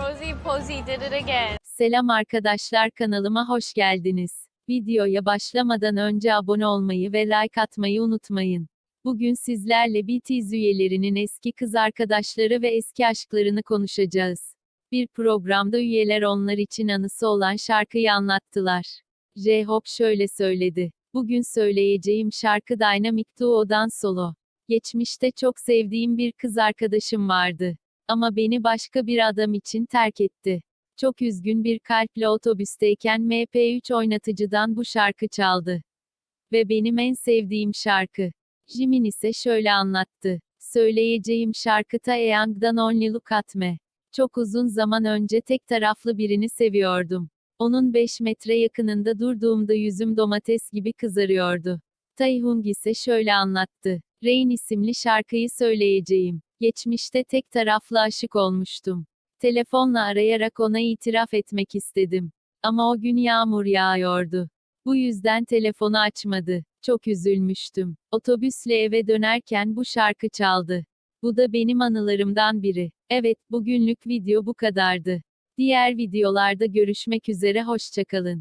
Rosie Posey did it again. Selam arkadaşlar kanalıma hoş geldiniz. Videoya başlamadan önce abone olmayı ve like atmayı unutmayın. Bugün sizlerle BTS üyelerinin eski kız arkadaşları ve eski aşklarını konuşacağız. Bir programda üyeler onlar için anısı olan şarkıyı anlattılar. J-Hope şöyle söyledi. Bugün söyleyeceğim şarkı Dynamic Duo'dan solo. Geçmişte çok sevdiğim bir kız arkadaşım vardı. Ama beni başka bir adam için terk etti. Çok üzgün bir kalple otobüsteyken MP3 oynatıcıdan bu şarkı çaldı. Ve benim en sevdiğim şarkı. Jimin ise şöyle anlattı. Söyleyeceğim şarkı Taeyang'dan Only Look At Me. Çok uzun zaman önce tek taraflı birini seviyordum. Onun 5 metre yakınında durduğumda yüzüm domates gibi kızarıyordu. Taeyhung ise şöyle anlattı. Rain isimli şarkıyı söyleyeceğim. Geçmişte tek taraflı aşık olmuştum. Telefonla arayarak ona itiraf etmek istedim. Ama o gün yağmur yağıyordu. Bu yüzden telefonu açmadı. Çok üzülmüştüm. Otobüsle eve dönerken bu şarkı çaldı. Bu da benim anılarımdan biri. Evet, bugünlük video bu kadardı. Diğer videolarda görüşmek üzere hoşçakalın.